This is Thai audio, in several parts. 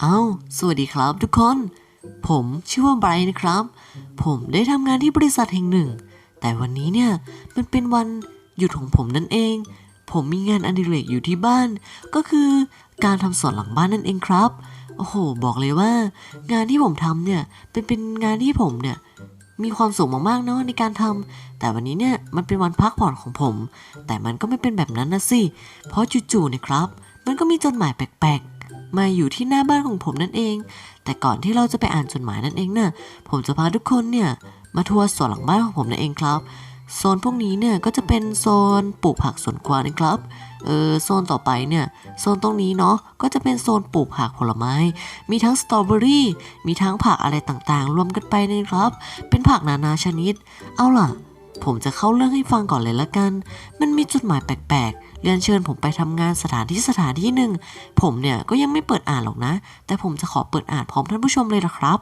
เอาสวัสดีครับทุกคน ผมชื่อว่าไบรท์นะครับ ผมได้ทำงานที่บริษัทแห่งหนึ่ง แต่วันนี้เนี่ย มันเป็นวันหยุดของผมนั่นเอง ผมมีงานอดิเรกอยู่ที่บ้าน ก็คือการทำสวนหลังบ้านนั่นเองครับ โอ้โห บอกเลยว่า งานที่ผมทำเนี่ย เป็นเป็นงานที่ผมเนี่ยมีความสุขมากๆเนาะในการทำแต่วันนี้เนี่ยมันเป็นวันพักผ่อนของผม แต่มันก็ไม่เป็นแบบนั้นนะสิ เพราะจู่ๆเนี่ยครับ มันก็มีจดหมายแปลกๆ มาอยู่ที่หน้าบ้านของผมนั่นเอง แต่ก่อนที่เราจะไปอ่านจดหมายนั่นเองน่ะผมจะพาทุกคนเนี่ยมาทัวร์สวนหลังบ้านของผมนั่นเองครับ โซนพวกนี้เนี่ยก็จะเป็นโซนปลูกผักสวนครัวนะครับเออโซนต่อไปเนี่ยโซนตรงนี้เนาะก็จะเป็นโซนปลูกผักผลไม้ มีทั้งสตรอเบอรี่มีทั้งผักอะไรต่างๆ รวมกันไปนะครับ เป็นผักนานาชนิด เอาล่ะ ผมจะเข้าเรื่องให้ฟังก่อนเลยละกัน มันมีจดหมายแปลกๆ เรียนเชิญผมไปทำงานสถานที่สถานที่หนึ่ง ผมเนี่ยก็ยังไม่เปิดอ่านหรอกนะ แต่ผมจะขอเปิดอ่านพร้อมท่านผู้ชมเลยละครับ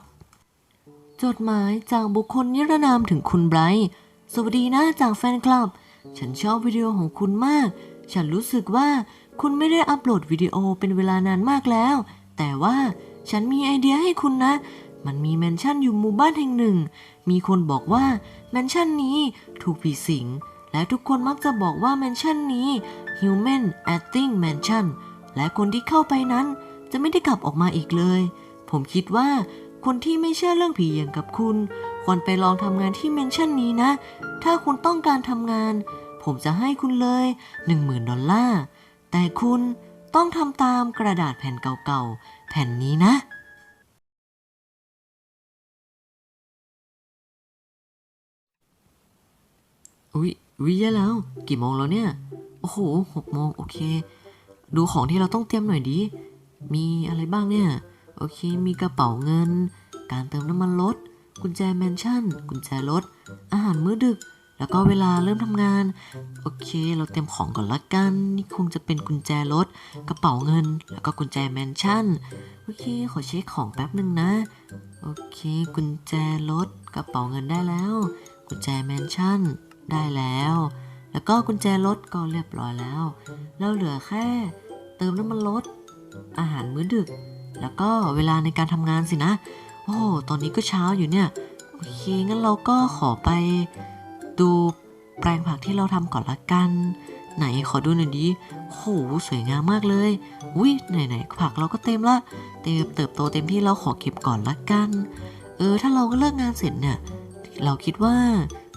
จดหมายจากบุคคลนิรนามถึงคุณไบรท์สวัสดีนะจากแฟนคลับ ฉันชอบวิดีโอของคุณมาก ฉันรู้สึกว่าคุณไม่ได้อัปโหลดวิดีโอเป็นเวลานานมากแล้ว แต่ว่าฉันมีไอเดียให้คุณนะ มันมีแมนชั่นอยู่หมู่บ้านแห่งหนึ่ง มีคนบอกว่า แมนชั่นนี้ถูกผีสิง และทุกคนมักจะบอกว่าแมนชั่นนี้ Human Acting Mansion และคนที่เข้าไปนั้นจะไม่ได้กลับออกมาอีกเลย ผมคิดว่าคนที่ไม่เชื่อเรื่องผีอย่างกับคุณ ควรไปลองทำงานที่แมนชั่นนี้นะ ถ้าคุณต้องการทำงาน ผมจะให้คุณเลย 10,000 ดอลลาร์ แต่คุณต้องทำตามกระดาษแผ่นเก่าๆ แผ่นนี้นะ อุ๊ยอุ๊ยแย่แล้ว กี่โมงแล้วเนี่ย โอ้โหหกโมงโอเค ดูของที่เราต้องเตรียมหน่อยดี มีอะไรบ้างเนี่ย โอเค มีกระเป๋าเงิน การเติมน้ำมันรถ กุญแจแมนชั่น กุญแจรถ อาหารมื้อดึก แล้วก็เวลาเริ่มทำงาน โอเค เราเตรียมของก่อนละกัน นี่คงจะเป็นกุญแจรถ กระเป๋าเงิน แล้วก็กุญแจแมนชั่น โอเค ขอเช็คของแป๊บหนึ่งนะ โอเค กุญแจรถ กระเป๋าเงินได้แล้ว กุญแจแมนชั่น ได้แล้ว แล้วก็กุญแจรถก็เรียบร้อยแล้วเราเหลือแค่ เติมน้ำมันรถ อาหารมื้อดึก แล้วก็เวลาในการทำงานสินะ โอ้ตอนนี้ก็เช้าอยู่เนี่ย โอเค งั้นเราก็ขอไปดูแปลงผักที่เราทำก่อนละกัน ไหนขอดูหน่อยดิโหสวยงามมากเลย อุ้ยไหนๆผักเราก็เต็มละ เติบเติบโตเต็มที่เราขอเก็บก่อนละกัน เออ ถ้าเราก็เลิกงานเสร็จเนี่ย เราคิดว่า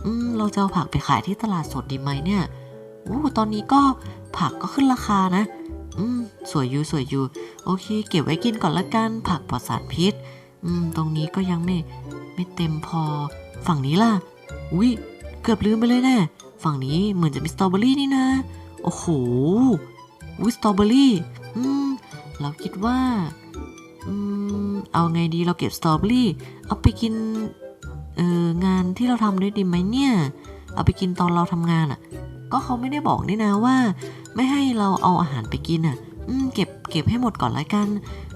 อืมเราจะเอาผักไปขายที่ตลาดสดดีไหมเนี่ยโอ้ตอนนี้ก็ผักก็ขึ้นราคานะ อืม สวยอยู่สวยอยู่ โอเค เก็บไว้กินก่อนละกัน ผักปลอดสารพิษ อืม ตรงนี้ก็ยังไม่ ไม่เต็มพอ ฝั่งนี้ล่ะ อุ้ยเกือบลืมไปเลยแน่ฝั่งนี้เหมือนจะมีสตรอเบอรี่นี่นะ โอ้โหอุ้ยสตรอเบอรี่ อืม เราคิดว่า อืม เอาไงดีเราเก็บสตรอเบอรี่ เอาไปกิน เอองานที่เราทำด้วยดีไหมเนี่ย เอาไปกินตอนเราทำงานอะ่ะ ก็เขาไม่ได้บอกนี่นะว่า ไม่ให้เราเอาอาหารไปกินอะ่ะ อืมเก็บเก็บให้หมดก่อนละกัน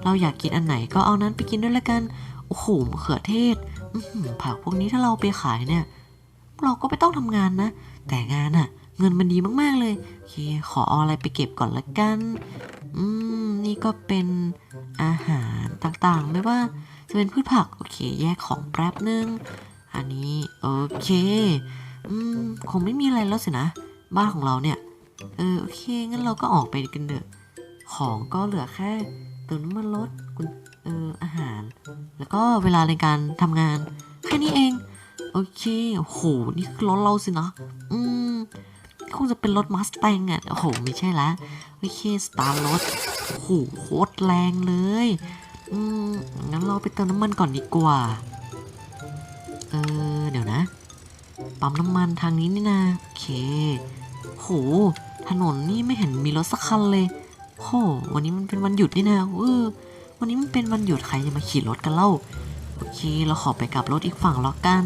เราอยากกินอันไหนก็เอานั้นไปกินด้วยละกันโอ้โหมะเขือเทศอืผักพวกนี้ถ้าเราไปขายเนี่ย เราก็ไม่ต้องทำงานนะ แต่งานอะเงินมันดีมากๆเลยโอเคขอเอาอะไรไปเก็บก่อนละกัน อืมนี่ก็เป็นอาหารต่างๆ ไม่ว่าจะเป็นพืชผัก โอเค แยกของแป๊บนึง อันนี้โอเค อืม คงไม่มีอะไรแล้วสินะ บ้านของเราเนี่ย เออโอเค งั้นเราก็ออกไปกันเถอะ ของก็เหลือแค่เติมน้ำมันรถกุญเอออาหาร แล้วก็เวลาในการทำงาน แค่นี้เอง โอเคโอ้โห นี่คือรถเราสินะ อืม คงจะเป็นรถมาสแตงอะ โอ้โห ไม่ใช่ละโอเค สตาร์รถโอ้โห โคตรแรงเลย อืม งั้นเราไปเติมน้ำมันก่อนดีกว่า เออ เดี๋ยวนะ ปั๊มน้ำมันทางนี้นี่นะโอเค โห ถนนนี่ไม่เห็นมีรถสักคันเลย โห วันนี้มันเป็นวันหยุดนี่นะเออ วันนี้มันเป็นวันหยุดใครจะมาขี่รถกันเล่า โอเค เราขอไปกลับรถอีกฝั่งแล้วกัน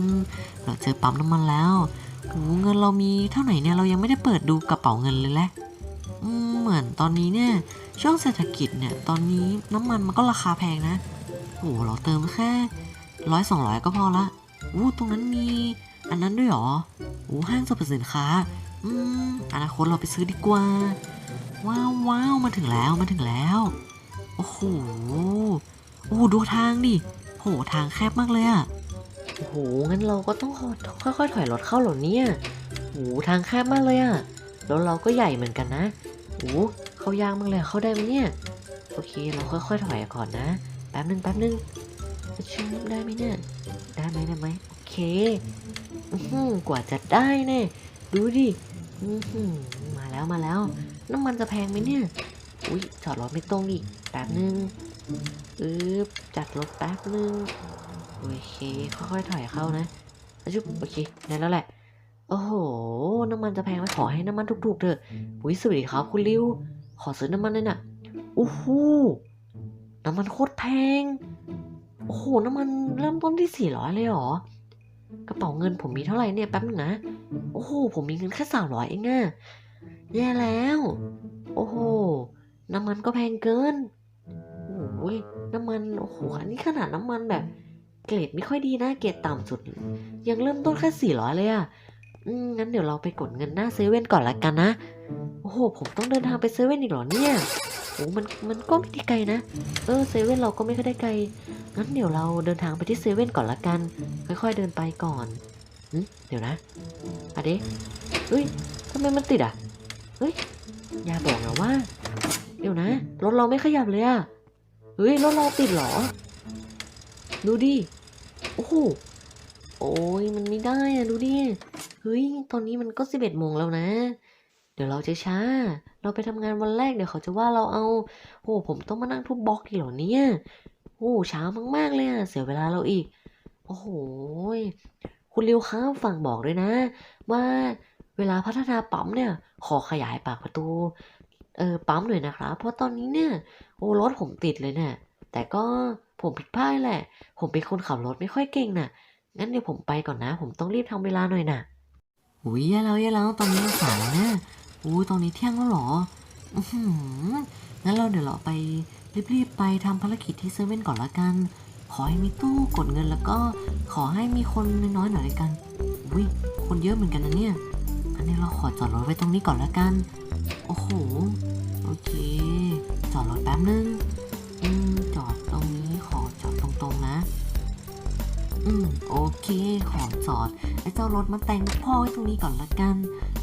เราเจอปั๊มน้ำมันแล้วโอ้เงินเรามีเท่าไหร่เนี่ย เรายังไม่ได้เปิดดูกระเป๋าเงินเลยแหละเหมือนตอนนี้เนี่ย ช่วงเศรษฐกิจเนี่ย ตอนนี้น้ำมันมันก็ราคาแพงนะโอ้เราเติมแค่ร้อยสองร้อยก็พอละ อู้ตรงนั้นมี อันนั้นด้วยหรอโอ้ห้างสรรพสินค้า อืมอนาคตเราไปซื้อดีกว่า ว้าวว้าวมาถึงแล้วมาถึงแล้ว โอ้โห โอ้ดูทางดิโหทางแคบมากเลยอะโอ้โห งั้นเราก็ต้องค่อยๆถอยรถเข้าเหรอเนี่ยโอ้โหทางแคบมากเลยอะแล้วเราก็ใหญ่เหมือนกันนะโอ้เข้ายากมากเลยเข้าได้ไหมเนี่ย โอเค เราค่อยๆถอยก่อนนะ แป๊บนึงแป๊บนึงจะชื่อได้ไหมเนี่ย ได้ไหมได้ไหมโอเคหือกว่าจะได้เน่ดูดิหือมาแล้วมาแล้ว น้ำมันจะแพงไหมเนี่ย อุ้ยจอดรถไม่ตรงอีกแป๊บนึงอึ๊บจัดรถแป๊บนึงโอเคค่อยๆถอยเข้านะอชุบโอเคได้แล้วแหละ โอ้โห น้ำมันจะแพงไหมขอให้น้ำมันถูกๆเถอะอุ้ยสวัสดีครับคุณริวขอซื้อน้ำมันหน่อยน่ะโอ้โหน้ำมันโคตรแพง โอ้โหน้ำมันเริ่มต้นที่สี่ร้อยเลยเหรอ กระเป๋าเงินผมมีเท่าไหร่เนี่ยแป๊บนึงนะ โอ้โห ผมมีเงินแค่สามร้อยเองอะแย่แล้ว โอ้โห น้ำมันก็แพงเกิน โอ้ยน้ำมัน โอ้โห อันนี้ขนาดน้ำมันแบบ เกรดไม่ค่อยดีนะ เกรดต่ำสุด ยังเริ่มต้นแค่สี่ร้อยเลยอะงั้นเดี๋ยวเราไปกดเงินหน้าเซเว่นก่อนละกันนะ โอ้โห ผมต้องเดินทางไปเซเว่นอีกเหรอเนี่ยโอ้มันมันก็ไม่ได้ไกลนะ เออเซเว่นเราก็ไม่ค่อยได้ไกล งั้นเดี๋ยวเราเดินทางไปที่เซเว่นก่อนละกัน ค่อยๆเดินไปก่อนเดี๋ยวนะอะเดเฮ้ยทำไมมันติดอะ เฮ้ย อย่าบอกนะว่า เดี๋ยวนะ รถเราไม่ขยับเลยอะ เฮ้ย รถเราติดเหรอ ดูดิ โอ้โห โอ้ยมันไม่ได้อะ ดูดิ เฮ้ย ตอนนี้มันก็สิบเอ็ดโมงแล้วนะ เดี๋ยวเราจะช้า เราไปทำงานวันแรกเดี๋ยวเขาจะว่าเราเอา โอ้ผมต้องมานั่งทุบบล็อกอีกเหรอเนี่ย โอ้ช้ามากๆเลยอะเสียเวลาเราอีก โอ้โห คุณริวครับฝากบอกด้วยนะ ว่าเวลาพัฒนาปั๊มเนี่ย ขอขยายปากประตู เออปั๊มหน่อยนะครับ เพราะตอนนี้เนี่ย โอ้รถผมติดเลยเนี่ย แต่ก็ผมผิดพลาดแหละ ผมเป็นคนขับรถไม่ค่อยเก่งน่ะ งั้นเดี๋ยวผมไปก่อนนะ ผมต้องรีบทำเวลาหน่อยน่ะอุ้ยแย่แล้วแย่แล้วตอนนี้เราสายแล้วนี่ย อุ้ยตอนนี้เที่ยงแล้วหรออือหืองั้นเราเดี๋ยวเราไปรีบๆไปทำภารกิจที่เซเว่นก่อนละกัน ขอให้มีตู้กดเงินแล้วก็ขอให้มีคนน้อยๆหน่อยละกันอุ้ยคนเยอะเหมือนกันนะเนี่ย อันนี้เราขอจอดรถไว้ตรงนี้ก่อนละกัน โอ้โห โอเค จอดรถแป๊บนึง อืม จอดตรงนี้ขอจอดตรงๆนะ อืมโอเค ขอจอดไอ้เจ้ารถมาแต่งพ่อไว้ตรงนี้ก่อนละกัน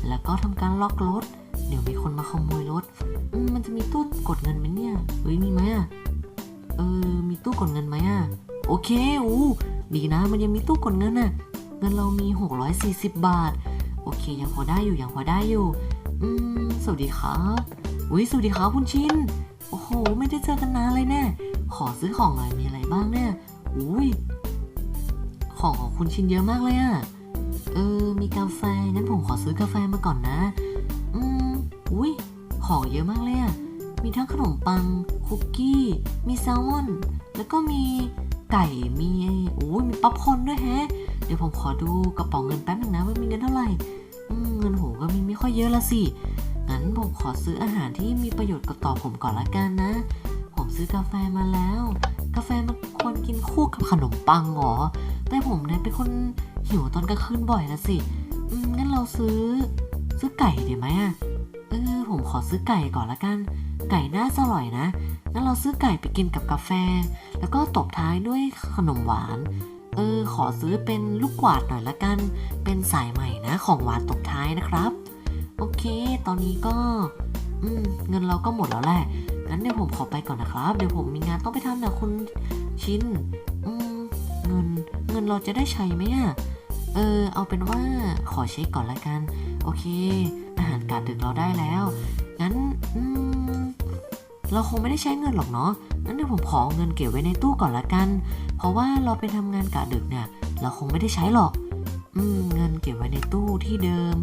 แล้วก็ทำการล็อกรถ เดี๋ยวมีคนมาขโมยรถ อืมมันจะมีตู้กดเงินไหมเนี่ยเฮ้ยมีไหมอะเออมีตู้กดเงินไหมอะโอเคอู้ดีนะ มันยังมีตู้กดเงินอะเงินเรามี 640 บาท โอเค ยังพอได้อยู่ยังพอได้อยู่ อืมสวัสดีครับอุ้ยสวัสดีครับคุณชินโอ้โห ไม่ได้เจอกันนานเลยแน่ขอซื้อของหน่อยมีอะไรบ้างเนี่ยอุ้ย ของของคุณชินเยอะมากเลยอะเออ มีกาแฟ งั้นผมขอซื้อกาแฟมาก่อนนะ อืม อุ้ย ของเยอะมากเลยอะมีทั้งขนมปัง คุกกี้ มีแซลมอน แล้วก็มีไก่ มีโอ้ยมีป๊อปคอนด้วยแฮะ เดี๋ยวผมขอดูกระเป๋าเงินแป๊บนึงนะว่ามีเงินเท่าไหร่อืมเงินผมก็มีไม่ค่อยเยอะละสิ งั้นผมขอซื้ออาหารที่มีประโยชน์กับต่อผมก่อนละกันนะ ผมซื้อกาแฟมาแล้ว กาแฟมันควรกินคู่กับขนมปังเหรอ แต่ผมเนี่ยเป็นคนหิวตอนกลางคืนบ่อยละสิงั้นเราซื้อซื้อไก่ดีไหมอะเออผมขอซื้อไก่ก่อนละกัน ไก่น่าจะอร่อยนะงั้นเราซื้อไก่ไปกินกับกาแฟ แล้วก็ตบท้ายด้วยขนมหวาน เออ ขอซื้อเป็นลูกกวาดหน่อยละกัน เป็นสายใหม่นะของหวานตบท้ายนะครับ โอเค ตอนนี้ก็อืมเงินเราก็หมดแล้วแหละงั้นเดี๋ยวผมขอไปก่อนนะครับ เดี๋ยวผมมีงานต้องไปทำนะคุณชิน เงินเราจะได้ใช้ไหมอะเออ เอาเป็นว่าขอเช็คก่อนละกัน โอเค อาหารการดึกเราได้แล้ว งั้นอืมเราคงไม่ได้ใช้เงินหรอกเนาะ งั้นเดี๋ยวผมขอเงินเก็บไว้ในตู้ก่อนละกัน เพราะว่าเราไปทำงานกะดึกเนี่ย เราคงไม่ได้ใช้หรอก อืม เงินเก็บไว้ในตู้ที่เดิม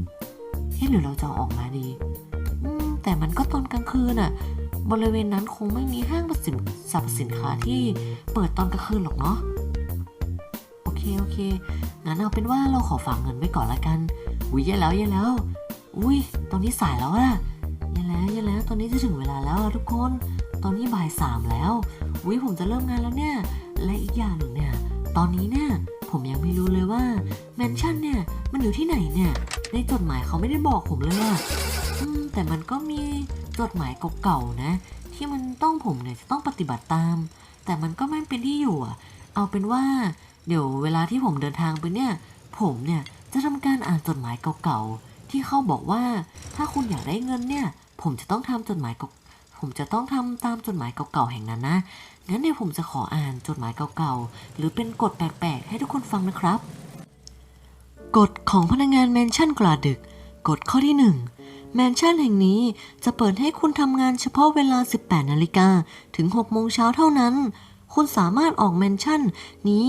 เฮ้หรือเราจะออกมาดี อืม แต่มันก็ตอนกลางคืนอะบริเวณนั้นคงไม่มีห้างสรรพสินค้าที่เปิดตอนกลางคืนหรอกเนาะ เคโอเค งั้นเอาเป็นว่าเราขอฝากเงินไว้ก่อนละกัน อุ้ยแย่แล้วแย่แล้ว อุ้ยตอนนี้สายแล้วอะแย่แล้วแย่แล้วตอนนี้จะถึงเวลาแล้วอะทุกคน ตอนนี้บ่ายสามแล้ว อุ้ยผมจะเริ่มงานแล้วเนี่ย และอีกอย่างหนึ่งเนี่ย ตอนนี้เนี่ยผมยังไม่รู้เลยว่าแมนชั่นเนี่ยมันอยู่ที่ไหนเนี่ย ในจดหมายเขาไม่ได้บอกผมเลยอะอืมแต่มันก็มีจดหมายเก่าๆนะ ที่มันต้องผมเนี่ยจะต้องปฏิบัติตาม แต่แต่มันก็ไม่เป็นที่อยู่อะเอาเป็นว่า เดี๋ยวเวลาที่ผมเดินทางไปเนี่ย ผมเนี่ยจะทำการอ่านจดหมายเก่าๆ ที่เขาบอกว่าถ้าคุณอยากได้เงินเนี่ย ผมจะต้องทำจดหมายเก่าผมจะต้องทำตามจดหมายเก่าๆแห่งนั้นนะ งั้นเดี๋ยวผมจะขออ่านจดหมายเก่าๆ หรือเป็นกฎแปลกๆ ให้ทุกคนฟังนะครับ กฎของพนักงานแมนชั่นกลาดึก กฎข้อที่ 1 แมนชั่นแห่งนี้จะเปิดให้คุณทำงานเฉพาะเวลา 18 นาฬิกาถึง 6 โมงเช้าเท่านั้น คุณสามารถออกแมนชั่นนี้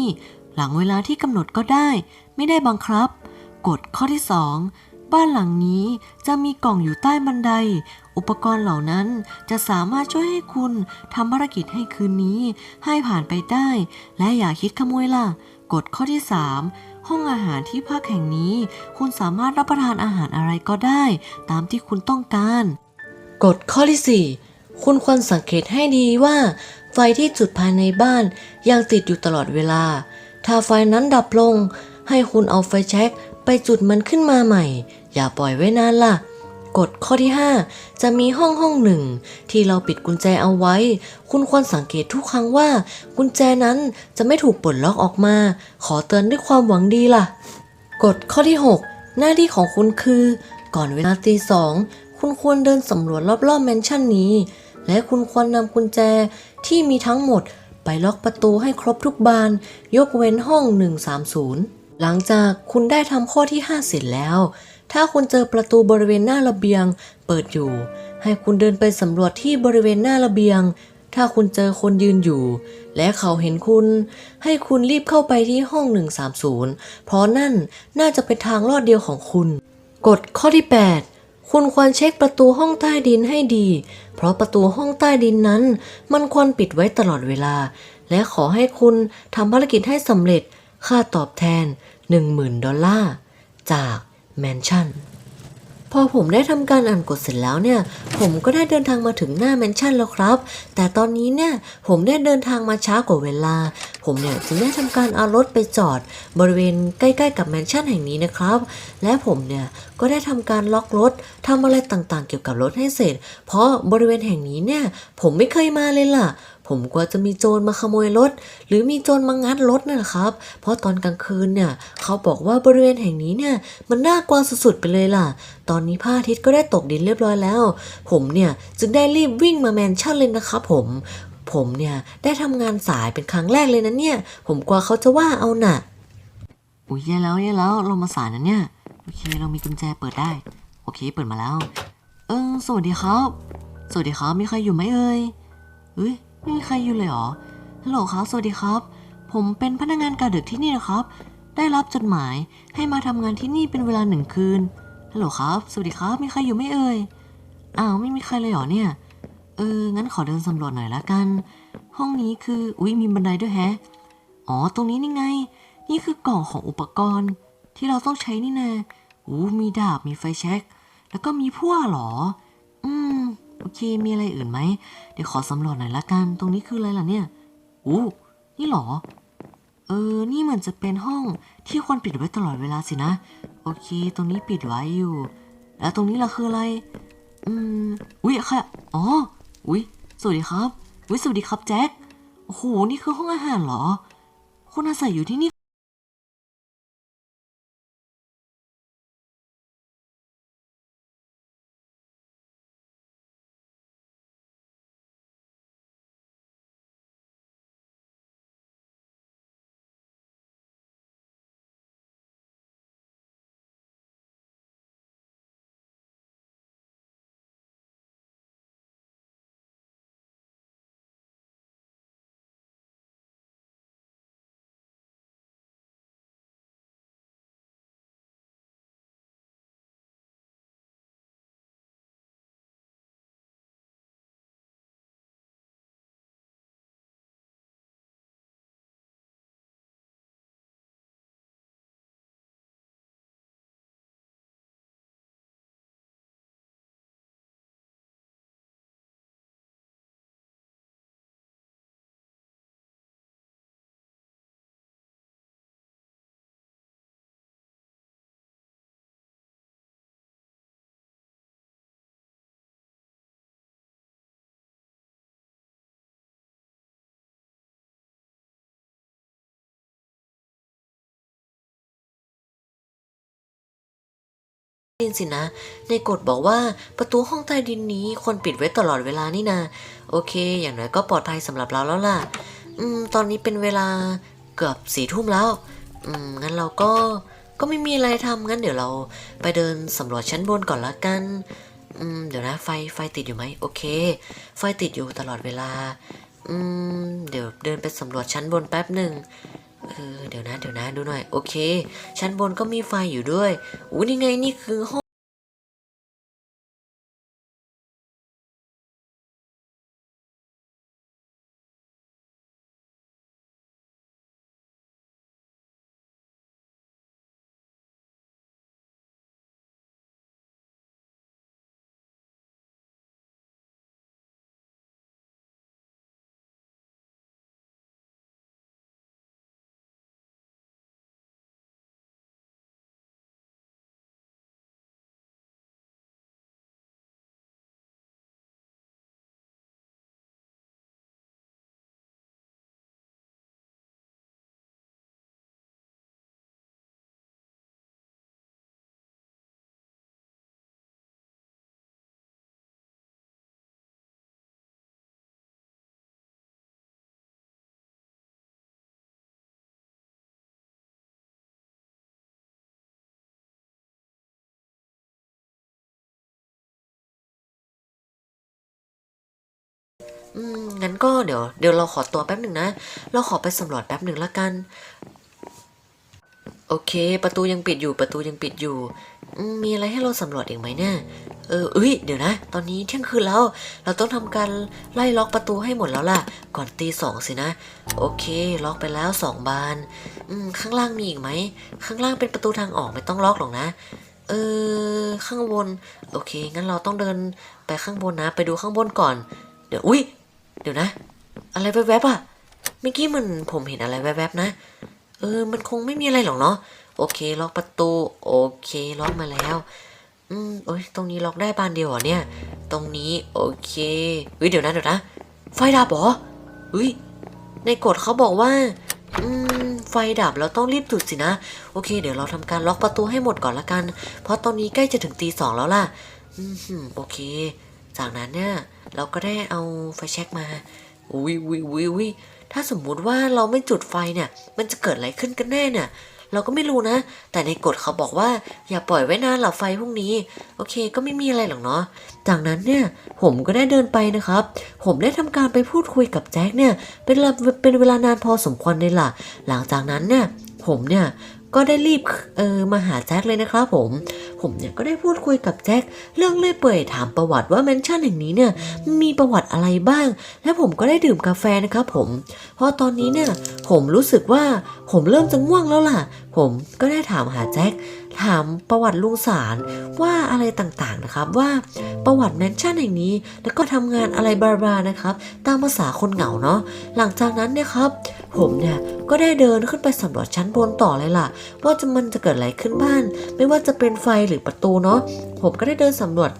หลังเวลาที่กำหนดก็ได้ ไม่ได้บังคับ กฎข้อที่2บ้านหลังนี้จะมีกล่องอยู่ใต้บันได อุปกรณ์เหล่านั้นจะสามารถช่วยให้คุณทำภารกิจให้คืนนี้ ให้ผ่านไปได้ และอย่าคิดขโมยล่ะ กฎข้อที่ 3 ห้องอาหารที่พักแห่งนี้ คุณสามารถรับประทานอาหารอะไรก็ได้ ตามที่คุณต้องการ กฎข้อที่ 4 คุณควรสังเกตให้ดีว่า ไฟที่จุดภายในบ้านยังติดอยู่ตลอดเวลา ถ้าไฟนั้นดับลง ให้คุณเอาไฟแช็กไปจุดมันขึ้นมาใหม่ อย่าปล่อยไว้นานล่ะกฎข้อที่ 5 จะมีห้องห้องหนึ่ง ที่เราปิดกุญแจเอาไว้ คุณควรสังเกตทุกครั้งว่า กุญแจนั้นจะไม่ถูกปลดล็อกออกมา ขอเตือนด้วยความหวังดีล่ะกฎข้อที่ 6 หน้าที่ของคุณคือ ก่อนเวลาตีสองคุณควรเดินสำรวจรอบๆแมนชั่นนี้ และคุณควรนำกุญแจที่มีทั้งหมด ไปล็อกประตูให้ครบทุกบาน ยกเว้นห้อง 130 หลังจากคุณได้ทำข้อที่ 5 เสร็จแล้ว ถ้าคุณเจอประตูบริเวณหน้าระเบียง เปิดอยู่ ให้คุณเดินไปสำรวจที่บริเวณหน้าระเบียง ถ้าคุณเจอคนยืนอยู่ และเขาเห็นคุณ ให้คุณรีบเข้าไปที่ห้อง 130 เพราะนั่นน่าจะเป็นทางรอดเดียวของคุณ กฎข้อที่ 8 คุณควรเช็คประตูห้องใต้ดินให้ดี เพราะประตูห้องใต้ดินนั้น มันควรปิดไว้ตลอดเวลา และขอให้คุณทำภารกิจให้สำเร็จ ค่าตอบแทน 10,000 ดอลลาร์ จากแมนชั่น พอผมได้ทำการอ่านกฎเสร็จแล้วเนี่ย ผมก็ได้เดินทางมาถึงหน้าแมนชั่นแล้วครับ แต่ตอนนี้เนี่ยผมได้เดินทางมาช้ากว่าเวลา ผมเนี่ยจึงได้ทำการเอารถไปจอด บริเวณใกล้ๆกับแมนชั่นแห่งนี้นะครับ และผมเนี่ยก็ได้ทำการล็อกรถทำอะไรต่างๆ เกี่ยวกับรถให้เสร็จ เพราะบริเวณแห่งนี้เนี่ยผมไม่เคยมาเลยล่ะ ผมกลัวจะมีโจรมาขโมยรถ หรือมีโจรมางัดรถนะครับ เพราะตอนกลางคืนเนี่ยเขาบอกว่าบริเวณแห่งนี้เนี่ยมันน่ากลัวสุดๆไปเลยล่ะ ตอนนี้พระอาทิตย์ก็ได้ตกดินเรียบร้อยแล้ว ผมเนี่ยจึงได้รีบวิ่งมาแมนชั่นเลยนะครับผมผมเนี่ยได้ทำงานสายเป็นครั้งแรกเลยนะเนี่ย ผมกลัวเขาจะว่าเอาน่ะอุ้ยแย่แล้วแย่แล้วเรามาสายนะเนี่ยโอเคเรามีกุญแจเปิดได้ โอเคเปิดมาแล้ว เออสวัสดีครับ สวัสดีครับมีใครอยู่ไหมเอ่ยเฮ้ย ไม่มีใครอยู่เลยเหรอ ฮัลโหลครับ สวัสดีครับ ผมเป็นพนักงานกะดึกที่นี่นะครับ ได้รับจดหมายให้มาทำงานที่นี่เป็นเวลาหนึ่งคืน ฮัลโหลครับ สวัสดีครับ มีใครอยู่ไหมเอ่ย อ้าวไม่มีใครเลยเหรอเนี่ย เออ งั้นขอเดินสำรวจหน่อยละกัน ห้องนี้คือ อุ๊ย มีบันไดด้วยแฮะ อ๋อ ตรงนี้นี่ไง นี่คือกล่องของอุปกรณ์ ที่เราต้องใช้นี่นะอู้มีดาบ มีไฟแช็ก แล้วก็มีพวกเหรอ อืม โอเค มีอะไรอื่นไหม เดี๋ยวขอสำรวจหน่อยละกัน ตรงนี้คืออะไรล่ะเนี่ย อู้ นี่เหรอ เออ นี่เหมือนจะเป็นห้องที่ควรปิดไว้ตลอดเวลาสินะ โอเค ตรงนี้ปิดไว้อยู่ แล้วตรงนี้ล่ะคืออะไร อืม อุ๊ยค่ะ อ๋อ อุ๊ยสวัสดีครับอุ๊ยสวัสดีครับแจ็ค โอ้โห นี่คือห้องอาหารเหรอคุณอาศัยอยู่ที่นี่ ดินสินะ ในกฎบอกว่าประตูห้องใต้ดินนี้ควรปิดไว้ตลอดเวลานี่นาโอเค อย่างน้อยก็ปลอดภัยสำหรับเราแล้วล่ะ อืม ตอนนี้เป็นเวลาเกือบสี่ทุ่มแล้ว อืม งั้นเราก็ ก็ไม่มีอะไรทำงั้นเดี๋ยวเราไปเดินสำรวจชั้นบนก่อนละกัน อืม เดี๋ยวนะ ไฟ ไฟติดอยู่ไหม โอเค ไฟติดอยู่ตลอดเวลา อืม เดี๋ยวเดินไปสำรวจชั้นบนแป๊บหนึ่ง เออเดี๋ยวนะเดี๋ยวนะดูหน่อย โอเค ชั้นบนก็มีไฟอยู่ด้วยอู้นี่ไงนี่คือห้อง อืมงั้นก็เดี๋ยวเดี๋ยวเราขอตัวแป๊บหนึ่งนะ เราขอไปสำรวจแป๊บหนึ่งละกัน โอเค ประตูยังปิดอยู่ประตูยังปิดอยู่อืมมีอะไรให้เราสำรวจอีกไหมเนี่ยเออเอ้ยเดี๋ยวนะ ตอนนี้เที่ยงคืนแล้ว เราต้องทำการไล่ล็อกประตูให้หมดแล้วล่ะ ก่อนตีสองสินะ โอเค ล็อกไปแล้วสองบานอืมข้างล่างมีอีกไหม ข้างล่างเป็นประตูทางออกไม่ต้องล็อกหรอกนะ เออ ข้างบน โอเค งั้นเราต้องเดินไปข้างบนนะ ไปดูข้างบนก่อน เดี๋ยวอุ้ยเดี๋ยวนะ อะไรแวบๆอะเมื่อกี้มันผมเห็นอะไรแวบๆนะ เออ มันคงไม่มีอะไรหรอกเนาะโอเค ล็อกประตู โอเค ล็อกมาแล้ว อืมโอ้ยตรงนี้ล็อกได้บานเดียวเหรอเนี่ย ตรงนี้ โอเคเฮ้ยเดี๋ยวนะเดี๋ยวนะ ไฟดับหรอเฮ้ย ในกฎเขาบอกว่า อืม ไฟดับแล้วต้องรีบจุดสินะ โอเค เดี๋ยวเราทำการล็อกประตูให้หมดก่อนละกัน เพราะตอนนี้ใกล้จะถึงตีสองแล้วล่ะ อืมโอเค จากนั้นเนี่ย เราก็ได้เอาไฟแช็กมาอุ้ยอุ้ยอุ้ยอุ้ยถ้าสมมุติว่าเราไม่จุดไฟเนี่ย มันจะเกิดอะไรขึ้นกันแน่เนี่ย เราก็ไม่รู้นะ แต่ในกฎเขาบอกว่า อย่าปล่อยไว้นานหลับไฟพวกนี้ โอเคก็ไม่มีอะไรหรอกเนาะ จากนั้นเนี่ยผมก็ได้เดินไปนะครับ ผมได้ทำการไปพูดคุยกับแจ็คเนี่ยเป็นเวลาเป็นเวลานานพอสมควรเลยล่ะ หลังจากนั้นเนี่ยผมเนี่ย ก็ได้รีบเออมาหาแจ็คเลยนะครับผม ผมเนี่ยก็ได้พูดคุยกับแจ็คเรื่องเล่อยเปื่อยถามประวัติว่าแมนชั่นแห่งนี้เนี่ยมีประวัติอะไรบ้าง และผมก็ได้ดื่มกาแฟนะครับผม เพราะตอนนี้เนี่ยผมรู้สึกว่าผมเริ่มจะง่วงแล้วล่ะ ผมก็ได้ถามหาแจ็ค ถามประวัติลุงสารว่าอะไรต่างๆนะครับ ว่าประวัติแมนชั่นแห่งนี้ แล้วก็ทำงานอะไรบลาๆนะครับ ตามภาษาคนเหงาเนาะหลังจากนั้นเนี่ยครับ ผมเนี่ยก็ได้เดินขึ้นไปสำรวจชั้นบนต่อเลยล่ะ ว่าจะมันจะเกิดอะไรขึ้นบ้างไม่ว่าจะเป็นไฟหรือประตูเนาะผมก็ได้เดินสำรวจ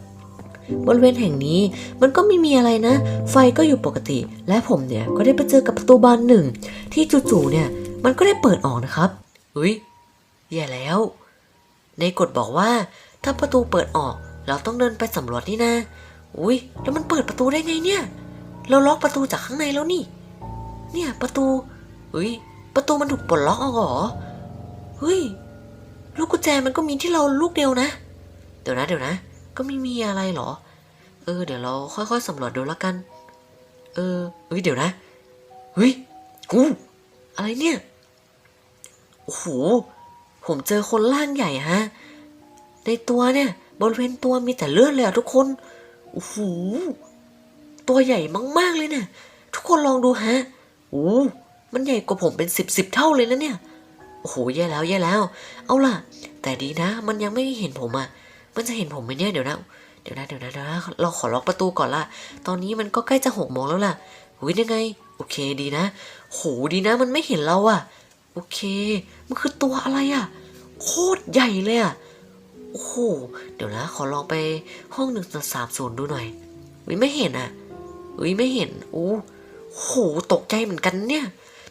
บริเวณแห่งนี้มันก็ไม่มีอะไรนะ ไฟก็อยู่ปกติ และผมเนี่ยก็ได้ไปเจอกับประตูบานหนึ่ง ที่จู่ๆเนี่ยมันก็ได้เปิดออกนะครับเฮ้ยแย่แล้ว ในกฎบอกว่า ถ้าประตูเปิดออก เราต้องเดินไปสำรวจนี่นะ อุ้ยแล้วมันเปิดประตูได้ไงเนี่ย เราล็อกประตูจากข้างในแล้วนี่ เนี่ยประตูเฮ้ยประตูมันถูกปลดล็อกออกเหรอ เฮ้ย ลูกกุญแจมันก็มีที่เราลูกเดียวนะ เดี๋ยวนะเดี๋ยวนะ ก็ไม่มีอะไรหรอ เออ เดี๋ยวเราค่อยๆสำรวจดูแล้วกัน เออเฮ้ยเดี๋ยวนะ เฮ้ยกูอะไรเนี่ย โอ้โห ผมเจอคนร่างใหญ่ฮะ ในตัวเนี่ยบริเวณตัวมีแต่เลือดเลยอะทุกคน โอ้โห ตัวใหญ่มาก ๆ เลยเนี่ย ทุกคนลองดูฮะ โอ้มันใหญ่กว่าผมเป็นสิบสิบเท่าเลยนะเนี่ย โอ้โห แย่แล้วแย่แล้ว เอาล่ะ แต่ดีนะ มันยังไม่เห็นผมอะมันจะเห็นผมไหมเนี่ยเดี๋ยวนะ เดี๋ยวนะ เดี๋ยวนะเดี๋ยวนะ เราขอล็อกประตูก่อนละ ตอนนี้มันก็ใกล้จะหกโมงแล้วล่ะหุยยังไง โอเคดีนะ โห ดีนะ มันไม่เห็นเราอะ โอเค มันคือตัวอะไรอะโคตรใหญ่เลยอะโอ้โห เดี๋ยวนะ ขอลองไปห้องหนึ่งสามศูนย์ดูหน่อยวิไม่เห็นอะวิไม่เห็น โอ้โห ตกใจเหมือนกันเนี่ย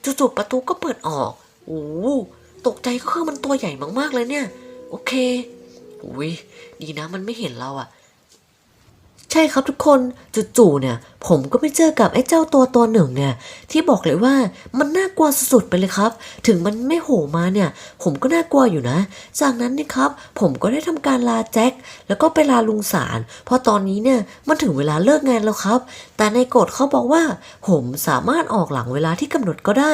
จู่ๆประตูก็เปิดออก โอ้ตกใจก็คือมันตัวใหญ่มากๆเลยเนี่ย โอเคอุ้ยดีนะมันไม่เห็นเราอะใช่ครับทุกคนจู่ๆเนี่ย ผมก็ไปเจอกับไอ้เจ้าตัวตัวหนึ่งเนี่ยที่บอกเลยว่ามันน่ากลัวสุดๆไปเลยครับ ถึงมันไม่โผล่มาเนี่ย ผมก็น่ากลัวอยู่นะ จากนั้นนี่ครับ ผมก็ได้ทำการลาแจ็คแล้วก็ไปลาลุงสารพราะตอนนี้เนี่ยมันถึงเวลาเลิกงานแล้วครับ แต่ในกฎเขาบอกว่า ผมสามารถออกหลังเวลาที่กำหนดก็ได้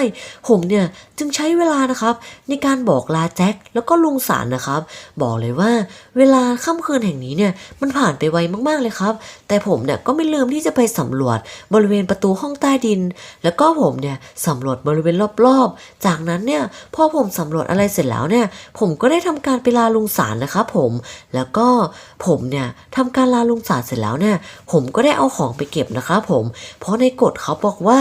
ผมเนี่ยจึงใช้เวลานะครับ ในการบอกลาแจ็คแล้วก็ลุงสารนะครับ บอกเลยว่า เวลาค่ำคืนแห่งนี้เนี่ยมันผ่านไปไวมากๆเลยครับ แต่ผมเนี่ยก็ไม่ลืมที่จะไปสำรวจำรวจบริเวณประตูห้องใต้ดิน แล้วก็ผมเนี่ยสำรวจบริเวณรอบๆ จากนั้นเนี่ยพอผมสำรวจอะไรเสร็จแล้วเนี่ย ผมก็ได้ทำการไปลาลุงสารนะครับผม แล้วก็ผมเนี่ยทำการลาลุงสารเสร็จแล้วเนี่ย ผมก็ได้เอาของไปเก็บนะครับผม เพราะในกฎเขาบอกว่า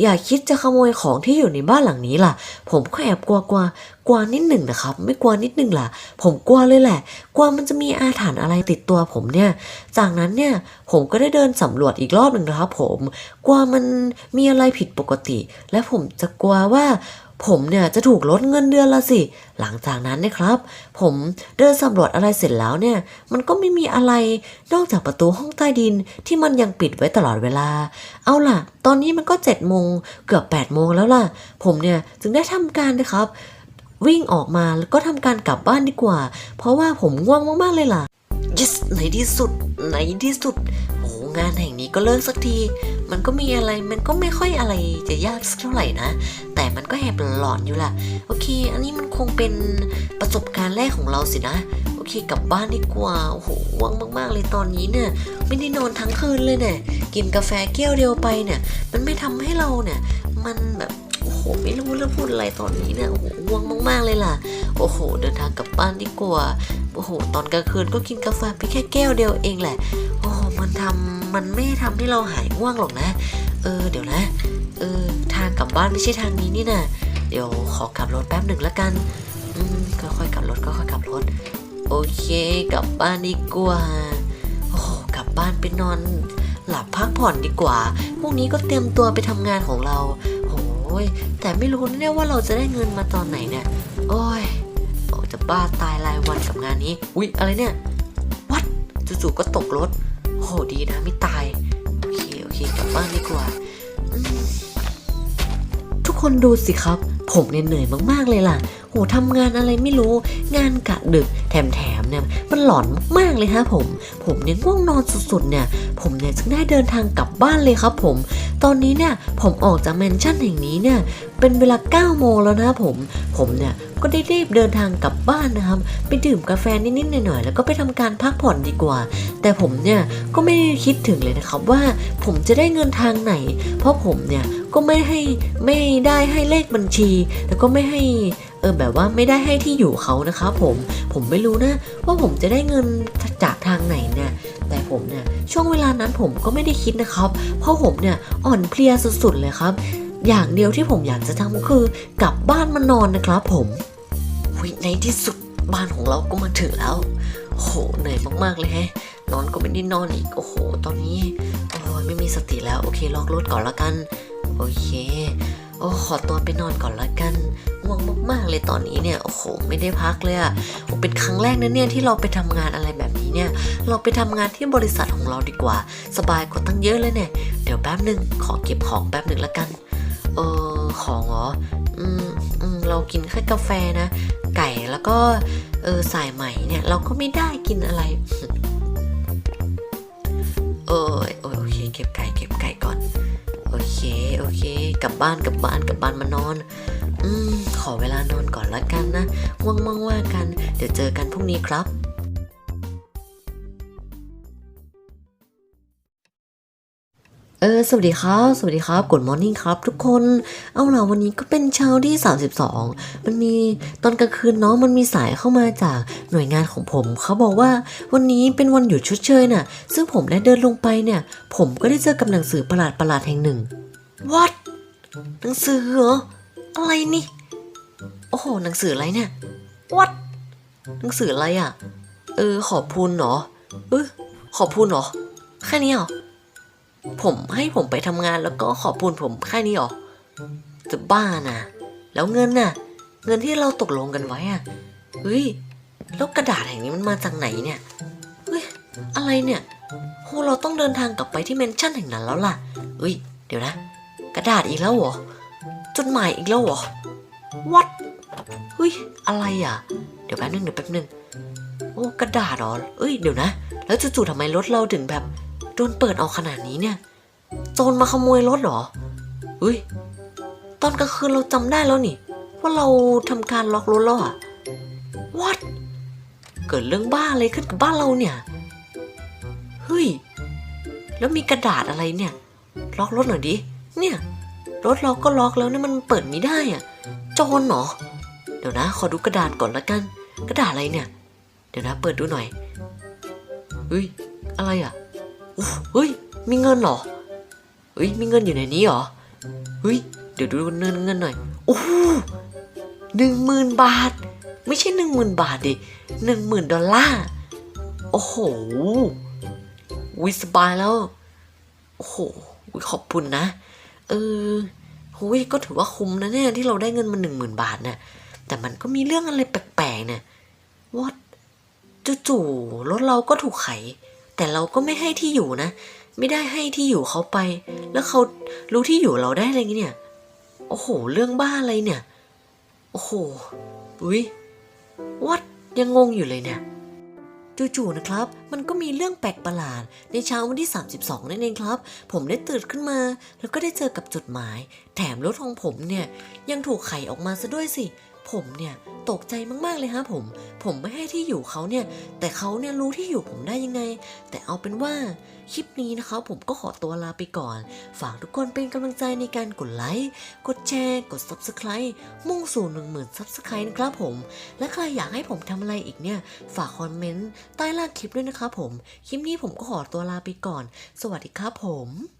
อย่าคิดจะขโมยของที่อยู่ในบ้านหลังนี้ล่ะ ผมก็แอบกลัว กลัวนิดหนึ่งนะครับ ไม่กลัวนิดหนึ่งล่ะ ผมกลัวเลยแหละ กลัวมันจะมีอาถรรพ์อะไรติดตัวผมเนี่ย จากนั้นเนี่ยผมก็ได้เดินสำรวจอีกรอบหนึ่งนะครับ ผม กลัวมันมีอะไรผิดปกติ และผมจะกลัวว่าผมเนี่ยจะถูกลดเงินเดือนละสิ หลังจากนั้นนะครับ ผมเดินสำรวจอะไรเสร็จแล้วเนี่ย มันก็ไม่มีอะไรนอกจากประตูห้องใต้ดินที่มันยังปิดไว้ตลอดเวลา เอาล่ะ ตอนนี้มันก็เจ็ดโมงเกือบแปดโมงแล้วล่ะ ผมเนี่ยจึงได้ทำการนะครับ วิ่งออกมาแล้วก็ทำการกลับบ้านดีกว่า เพราะว่าผมง่วงมากๆเลยล่ะ yes ในที่สุดในที่สุดโอ้โหงานแห่งนี้ก็เลิกสักที มันก็มีอะไรมันก็ไม่ค่อยอะไรจะยากสักเท่าไหร่นะ แต่มันก็แอบหลอนอยู่ล่ะ โอเค อันนี้มันคงเป็นประสบการณ์แรกของเราสินะ โอเคกลับบ้านดีกว่า โอ้โหว่างมาก ๆ เลยตอนนี้เนี่ย ไม่ได้นอนทั้งคืนเลยเนี่ย กินกาแฟแก้วเดียวไปเนี่ย มันไม่ทำให้เราเนี่ย มันแบบ โอ้โห ไม่รู้จะพูดอะไรตอนนี้เนี่ย โอ้โหว่างมาก ๆ เลยล่ะ โอ้โห เดินทางกลับบ้านดีกว่า โอ้โห ตอนกลางคืนก็กินกาแฟไปแค่แก้วเดียวเองแหละ โอ้โห มันทำมันไม่ทำให้เราหายง่วงหรอกนะ เออ เดี๋ยวนะ เออ ทางกลับบ้านไม่ใช่ทางนี้นี่นะเดี๋ยวขอกลับรถแป๊บหนึ่งละกัน อืม ค่อยๆกลับรถค่อยๆกลับรถ โอเค กลับบ้านดีกว่า โอ้โห กลับบ้านไปนอน หลับพักผ่อนดีกว่า พรุ่งนี้ก็เตรียมตัวไปทำงานของเรา โอ้ย แต่ไม่รู้นะเนี่ยว่าเราจะได้เงินมาตอนไหนเนี่ย โอ้ยโอ้จะบ้าตายรายวันกับงานนี้ อุ๊ย อะไรเนี่ย วัดจู่ๆก็ตกรถ โหดีนะไม่ตาย โอเค โอเค กลับบ้านดีกว่า ทุกคนดูสิครับ ผมเนี่ยเหนื่อยมากๆเลยล่ะ โหทำงานอะไรไม่รู้ งานกะดึก แถมๆเนี่ย มันหลอนมากเลยฮะผม ผมเนี่ยง่วงนอนสุดๆเนี่ย ผมเนี่ยจึงได้เดินทางกลับบ้านเลยครับผม ตอนนี้เนี่ยผมออกจากแมนชั่นแห่งนี้เนี่ยเป็นเวลา 9 โมงแล้วนะผม ผมเนี่ยก็ได้รีบเดินทางกลับบ้านนะครับ ไปดื่มกาแฟนิดๆหน่อยๆแล้วก็ไปทำการพักผ่อนดีกว่า แต่ผมเนี่ยก็ไม่ได้คิดถึงเลยนะครับว่าผมจะได้เงินทางไหน เพราะผมเนี่ยก็ไม่ให้ไม่ได้ให้เลขบัญชี แล้วก็ไม่ให้ ออแบบว่าไม่ได้ให้ที่อยู่เขานะครับผมผมไม่รู้นะ ว่าผมจะได้เงินจากทางไหนเนี่ยแต่ผมเนี่ยช่วงเวลานั้นผมก็ไม่ได้คิดนะครับ เพราะผมเนี่ยอ่อนเพลียสุดๆเลยครับ อย่างเดียวที่ผมอยากจะทำก็คือกลับบ้านมานอนนะครับ ผมวิในที่สุดบ้านของเราก็มาถึงแล้วโอ้โหเหนื่อยมากๆเลยแฮะนอนก็ไม่ได้นอนอีกโอ้โห ตอนนี้โอ้ยไม่มีสติแล้วโอเคล็อกรถก่อนละกัน โอเค โอ้ขอตัวไปนอนก่อนละกันง่วงมากๆเลยตอนนี้เนี่ยโอ้โหไม่ได้พักเลยอะโอ้เป็นครั้งแรกนะเนี่ยที่เราไปทำงานอะไรแบบนี้เนี่ย เราไปทำงานที่บริษัทของเราดีกว่า สบายกว่าตั้งเยอะเลยเนี่ย เดี๋ยวแป๊บหนึ่งขอเก็บของแป๊บหนึ่งละกัน เออของเหรออืมอืมเรากินแค่กาแฟนะ ไก่แล้วก็เออสายไหมเนี่ย เราก็ไม่ได้กินอะไรเออโอเคเก็บไก่เก็บไก่ก่อน โอเค โอเค กลับบ้านกลับบ้านกลับบ้านมานอน อืม ขอเวลานอนก่อนละกันนะ ว่างๆว่ากัน เดี๋ยวเจอกันพรุ่งนี้ครับ ออสวัสดีครับ สวัสดีครับ Good morning ครับ ทุกคน เอาล่ะวันนี้ก็เป็นเช้าที่ 32 มันมีตอนกลางคืนเนาะมันมีสายเข้ามาจากหน่วยงานของผม เขาบอกว่าวันนี้เป็นวันหยุดชดเชยน่ะ ซึ่งผมได้เดินลงไปเนี่ย ผมก็ได้เจอกับหนังสือประหลาดประหลาดแห่งหนึ่ง What หนังสือเหรอ อะไรนี่ โอ้โห หนังสืออะไรเนี่ย What หนังสืออะไรอะ เออ ขอบคุณเหรอเออขอบคุณเหรอแค่นี้เหรอ ผมให้ผมไปทำงานแล้วก็ขอบคุณผมแค่นี้หรอ จะบ้านะแล้วเงินน่ะ เงินที่เราตกลงกันไว้อะเฮ้ยแล้วกระดาษแห่งนี้มันมาจากไหนเนี่ยเฮ้ยอะไรเนี่ยโหเราต้องเดินทางกลับไปที่เมนชั่นแห่งนั้นแล้วล่ะเฮ้ย เดี๋ยวนะ กระดาษอีกแล้วเหรอจดหมายอีกแล้วเหรอวัดเฮ้ยอะไรอะ เดี๋ยวแป๊บนึงเดี๋ยวแป๊บนึงโอ้กระดาษหรอเอ้ยเดี๋ยวนะ แล้วจู่ๆทำไมรถเราถึงแบบ โดนเปิดเอาขนาดนี้เนี่ย โจรมาขโมยรถเหรอเฮ้ย ตอนกลางคืนเราจำได้แล้วนี่ ว่าเราทำการล็อกรถแล้วอะ What เกิดเรื่องบ้าอะไรขึ้นกับบ้านเราเนี่ย เฮ้ย แล้วมีกระดาษอะไรเนี่ย ล็อกรถหน่อยดิ เนี่ย รถเราก็ล็อกแล้วเนี่ยมันเปิดไม่ได้อะโจรเหรอ เดี๋ยวนะ ขอดูกระดาษก่อนละกัน กระดาษอะไรเนี่ย เดี๋ยวนะ เปิดดูหน่อยเฮ้ย อะไรอะ เฮ้ย มีเงินเหรอ เฮ้ย มีเงินอยู่ในนี้เหรอ เฮ้ย เดี๋ยวดูเงินเงินหน่อย โอ้โหหนึ่งหมื่นบาท ไม่ใช่หนึ่งหมื่นบาทดิหนึ่งหมื่นดอลลาร์ โอ้โหวิสบายแล้ว โอ้โห ขอบคุณนะ เออโอ้ยก็ถือว่าคุ้มนะเนี่ยที่เราได้เงินมาหนึ่งหมื่นบาทน่ะ แต่มันก็มีเรื่องอะไรแปลกๆเนี่ยวัดจู่ๆรถเราก็ถูกไข แต่เราก็ไม่ให้ที่อยู่นะ ไม่ได้ให้ที่อยู่เขาไป แล้วเขารู้ที่อยู่เราได้อะไรเงี้ยเนี่ย โอ้โห เรื่องบ้าอะไรเนี่ย โอ้โหอุ้ยวัดยังงงอยู่เลยเนี่ยจู่ๆนะครับ มันก็มีเรื่องแปลกประหลาด ในเช้าวันที่ 32 นั่นเองครับ ผมได้ตื่นขึ้นมา แล้วก็ได้เจอกับจดหมาย แถมรถของผมเนี่ย ยังถูกไขออกมาซะด้วยสิ ผมเนี่ยตกใจมากๆเลยฮะผม ผมไม่ให้ที่อยู่เขาเนี่ย แต่เขาเนี่ยรู้ที่อยู่ผมได้ยังไง แต่เอาเป็นว่าคลิปนี้นะคะผมก็ขอตัวลาไปก่อน ฝากทุกคนเป็นกำลังใจในการกดไลค์ กดแชร์ กด Subscribe มุ่งสู่ 10,000 Subscribe นะครับผม และใครอยากให้ผมทำอะไรอีกเนี่ย ฝากคอมเมนต์ใต้ล่างคลิปด้วยนะครับผม คลิปนี้ผมก็ขอตัวลาไปก่อน สวัสดีครับผม